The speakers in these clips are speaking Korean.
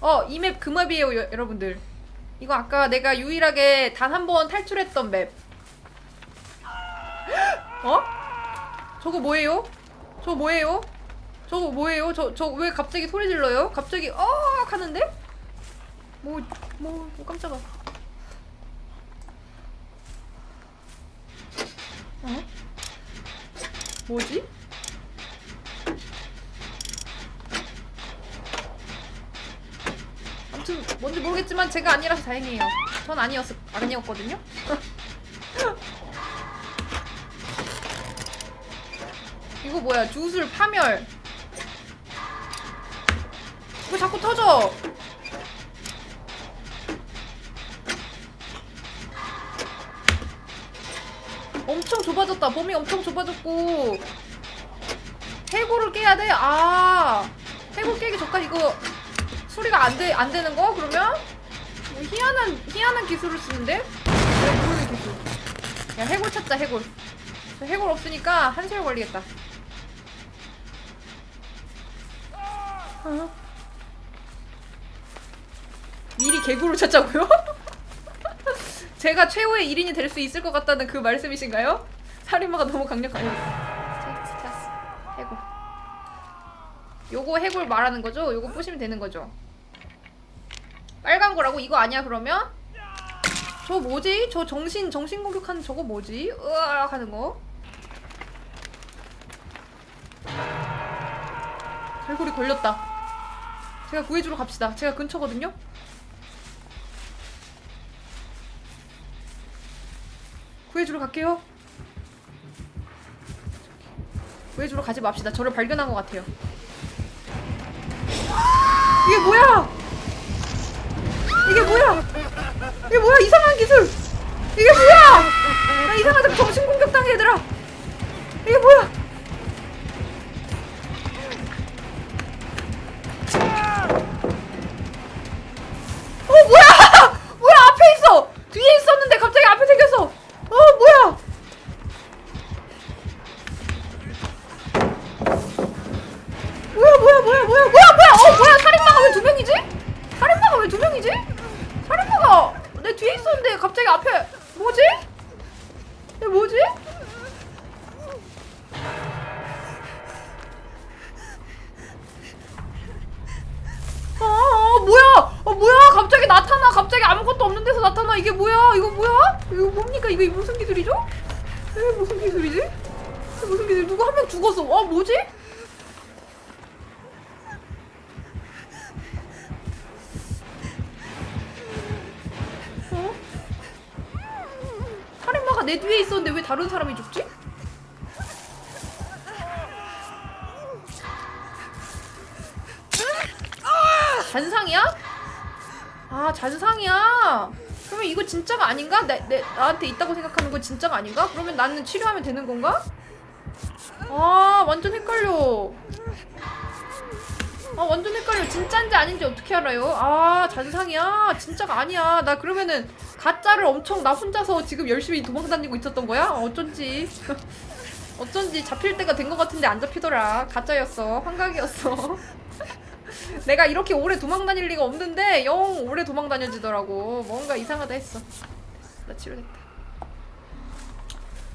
어, 이 맵 그 맵이에요, 여, 여러분들. 이거 아까 내가 유일하게 단 한 번 탈출했던 맵. 어? 저거 뭐예요? 저거 뭐예요? 저거 뭐예요? 저, 저 왜 갑자기 소리 질러요? 갑자기, 어! 하는데? 뭐, 뭐, 뭐 깜짝아. 어? 뭐지? 아무튼 뭔지 모르겠지만 제가 아니라서 다행이에요. 전 아니었 아니었거든요. 이거 뭐야? 주술 파멸. 왜 자꾸 터져? 엄청 좁아졌다. 범위 엄청 좁아졌고. 해골을 깨야 돼? 아. 해골 깨기 전까지 이거 소리가 안, 돼, 안 되는 거? 그러면? 뭐 희한한, 희한한 기술을 쓰는데? 내가 기술. 야, 해골 찾자, 해골. 저 해골 없으니까 한 시간 걸리겠다. 어? 미리 개구를 찾자고요? 제가 최후의 1인이 될 수 있을 것 같다는 그 말씀이신가요? 살인마가 너무. 찾았어. 해골. 요거 해골 말하는 거죠? 요거 보시면 되는 거죠? 빨간 거라고? 이거 아니야 그러면? 저 뭐지? 저 정신 정신 공격하는 저거 뭐지? 으악 하는 거. 갈고리 걸렸다. 제가 구해주러 갑시다. 제가 근처거든요. 구해주러 갈게요. 구해주러 가지 맙시다. 저를 발견한 것 같아요. 이게 뭐야? 이게 뭐야? 이게 뭐야? 이상한 기술! 이게 뭐야? 나 이상하다 정신 공격 당해 얘들아. 이게 뭐야? 살인마가 내 뒤에 있었는데 갑자기 앞에 뭐지? 이게 뭐지? 아, 아 뭐야? 어 뭐야? 갑자기 나타나. 갑자기 아무것도 없는 데서 나타나. 이게 뭐야? 이거 뭐야? 이거 뭡니까? 이게 무슨 기술이죠? 이게 무슨 기술이지? 무슨 기술? 누구 한 명 죽었어. 어 뭐지? 내 뒤에 있었는데 왜 다른 사람이 죽지? 잔상이야? 아 잔상이야. 그러면 이거 진짜가 아닌가? 내, 내 나한테 있다고 생각하는 거 진짜가 아닌가? 그러면 나는 치료하면 되는 건가? 아 완전 헷갈려. 아 완전 헷갈려. 진짜인지 아닌지 어떻게 알아요? 아 잔상이야. 진짜가 아니야. 나 그러면은 가짜를 엄청 나 혼자서 지금 열심히 도망다니고 있었던 거야? 어쩐지. 어쩐지 잡힐 때가 된 것 같은데 안 잡히더라. 가짜였어. 환각이었어. 내가 이렇게 오래 도망 다닐 리가 없는데 영 오래 도망 다녀지더라고. 뭔가 이상하다 했어. 나 치료됐다.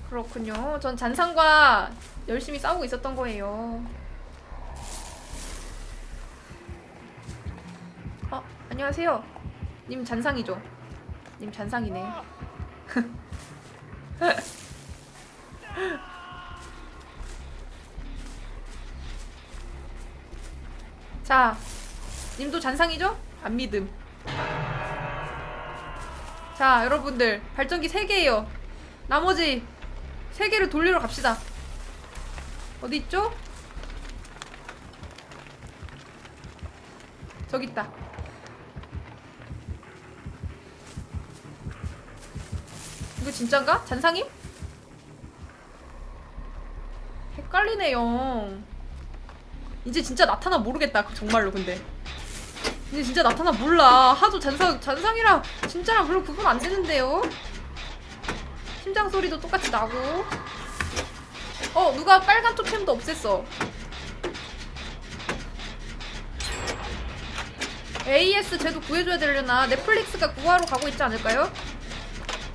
그렇군요. 전 잔상과 열심히 싸우고 있었던 거예요. 안녕하세요. 님 잔상이죠? 님 잔상이네. 자, 님도 잔상이죠? 안 믿음. 자, 여러분들 발전기 3개예요. 나머지 3개를 돌리러 갑시다. 어디 있죠? 저기 있다. 이거 진짠가? 잔상임? 헷갈리네요. 이제 진짜 나타나 모르겠다. 그 정말로 근데. 이제 진짜 나타나 몰라. 하도 잔상 잔상이랑 진짜랑 별로 구분 안 되는데요. 심장 소리도 똑같이 나고. 어 누가 빨간 토템도 없앴어. AS 쟤도 구해줘야 되려나? 넷플릭스가 구하러 가고 있지 않을까요?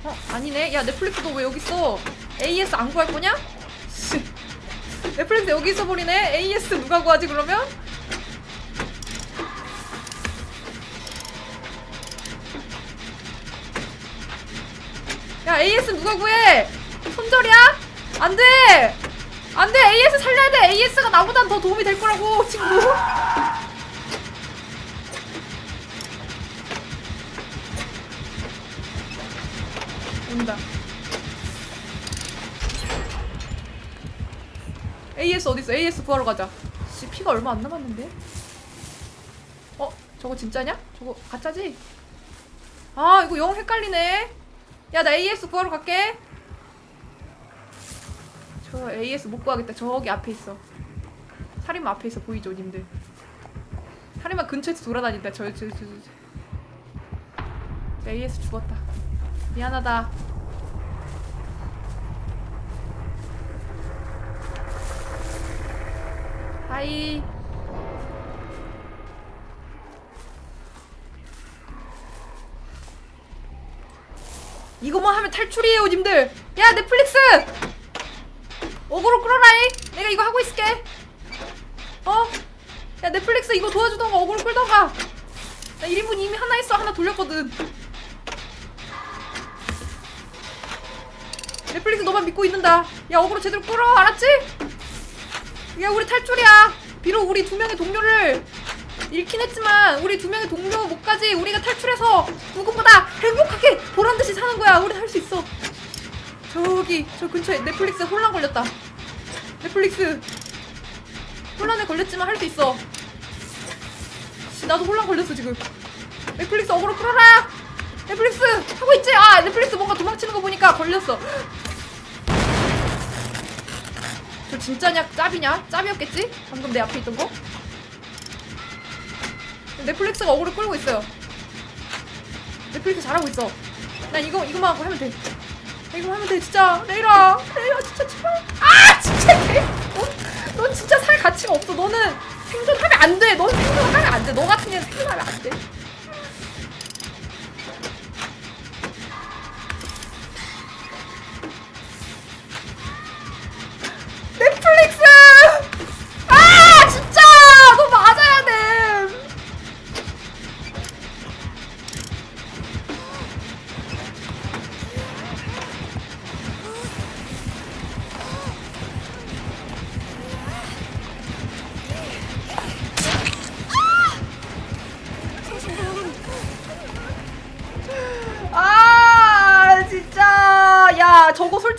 어 아니네. 야 넷플릭스 너 왜 여기 있어? AS 안 구할 거냐? 씨. 넷플릭스 여기 있어 버리네. AS 누가 구하지 그러면? 야 AS 누가 구해? 손절이야? 안 돼! 안 돼! AS 살려야 돼! AS가 나보단 더 도움이 될 거라고, 친구! 온다. AS 어딨어? AS 구하러 가자. 씨, 피가 얼마 안 남았는데? 어? 저거 진짜냐? 저거 가짜지? 아, 이거 영 헷갈리네. 야, 나 AS 구하러 갈게. 저 AS 못 구하겠다. 저기 앞에 있어. 살인마 앞에 있어. 보이죠, 님들? 살인마 근처에서 돌아다닌다. 저, 저, 저, 저. 저. AS 죽었다. 미안하다. 하이. 이거만 하면 탈출이에요, 님들. 야, 넷플릭스. 어그로 끌어라잉. 내가 이거 하고 있을게. 어? 야, 넷플릭스 이거 도와주던가 어그로 끌던가. 나 1인분 이미 하나 있어. 하나 돌렸거든. 넷플릭스 너만 믿고 있는다. 야, 어그로 제대로 끌어. 알았지? 야, 우리 탈출이야. 비록 우리 두 명의 동료를 잃긴 했지만 우리 두 명의 동료 목까지 우리가 탈출해서 누구보다 행복하게 보란 듯이 사는 거야. 우리 할 수 있어. 저기 저 근처에 넷플릭스 혼란 걸렸다. 넷플릭스 혼란에 걸렸지만 할 수 있어. 씨, 나도 혼란 걸렸어 지금. 넷플릭스 어그로 끌어라. 넷플릭스 하고 있지? 아 넷플릭스 뭔가 도망치는 거 보니까 걸렸어. 저 진짜냐 짭이냐? 짭이었겠지? 방금 내 앞에 있던 거? 넷플릭스가 어그로 끌고 있어요. 넷플릭스 잘하고 있어. 난 이거 이거만 하고 하면 돼. 나 이거 하면 돼 진짜 레이라 레이라 진짜 제발 아 진짜 넌, 넌 진짜 살 가치가 없어 너는 생존하면 안돼넌 생존하면 안돼너 같은 애는 생존하면 안돼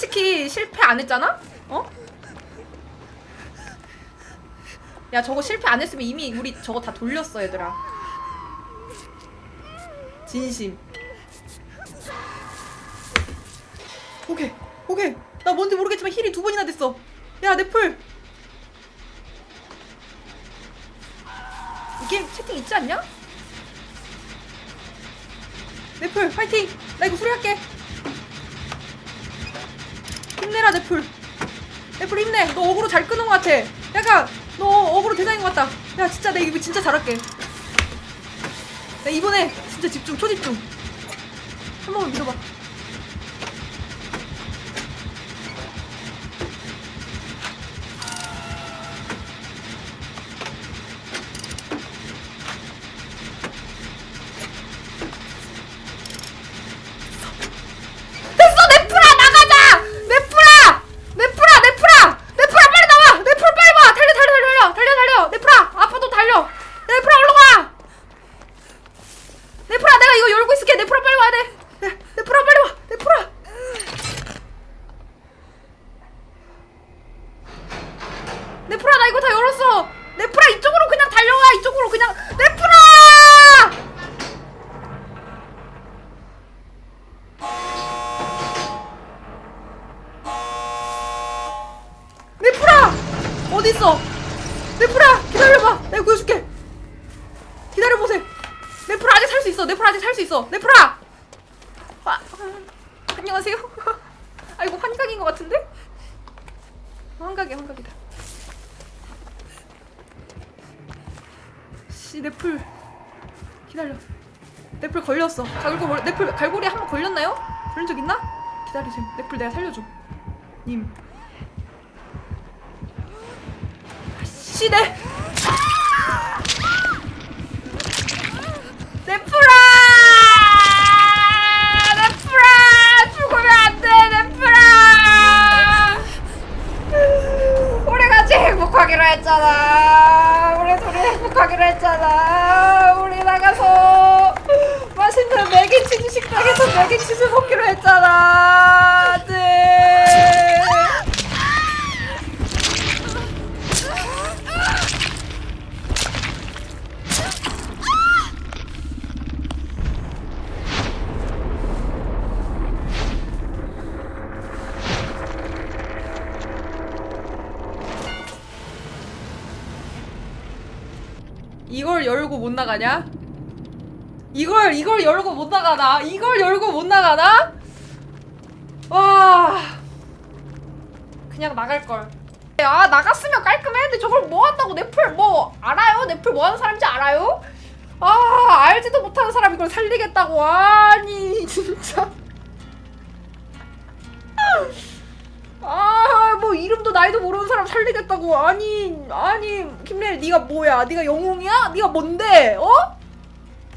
솔직히 실패 안 했잖아? 어? 야 저거 실패 안 했으면 이미 우리 저거 다 돌렸어 얘들아 진심 오케이 오케이 나 뭔지 모르겠지만 힐이 두 번이나 됐어 야 넷플 이 게임 채팅 있지 않냐? 넷플 파이팅! 나 이거 수리할게 힘내라 넷플 넷플 힘내. 너 어그로 잘 끄는 것 같아. 약간 너 어그로 대장인 것 같다. 야 진짜 내 이거 진짜 잘할게. 나 이번에 진짜 집중 초집중. 한 번만 믿어봐 구해줄게. 기다려보세요. 네프라 아직 살 수 있어. 네프라 아직 살 수 있어. 네프라. 아, 음, 안녕하세요. 아 이거 환각인 것 같은데? 어, 환각이야 환각이다. 씨 네플 기다려. 넷플 걸렸어. 갈고 걸- 넷플 갈고리 한 번 걸렸나요? 걸린 적 있나? 기다리세요. 넷플 내가 살려줘. 님. 아씨 네. 넷플아! 넷플아! 죽으면 안 돼, 넷플아! 우리 같이 행복하기로 했잖아. 우리 둘이 행복하기로 했잖아. 우리 나가서 맛있는 맥앤치즈 식당에서 맥앤치즈 먹기로 했잖아. 이걸 열고 못 나가냐? 이걸 이걸 열고 못 나가나? 이걸 열고 못 나가나? 와 그냥 나갈 걸. 아 나갔으면 깔끔했는데 저걸 뭐 한다고 넷플 뭐 알아요? 넷플 뭐 하는 사람인지 알아요? 아 알지도 못하는 사람이 이걸 살리겠다고 아니 진짜 아 뭐 이름도 나이도 모르는 사람 살리겠다고. 아니 아니 김래리 네가 뭐야? 네가 영웅이야? 네가 뭔데? 어?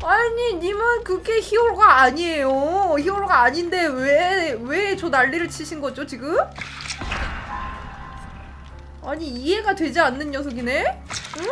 아니 님은 그게 히어로가 아니에요. 히어로가 아닌데 왜 왜 저 난리를 치신 거죠 지금? 아니 이해가 되지 않는 녀석이네? 응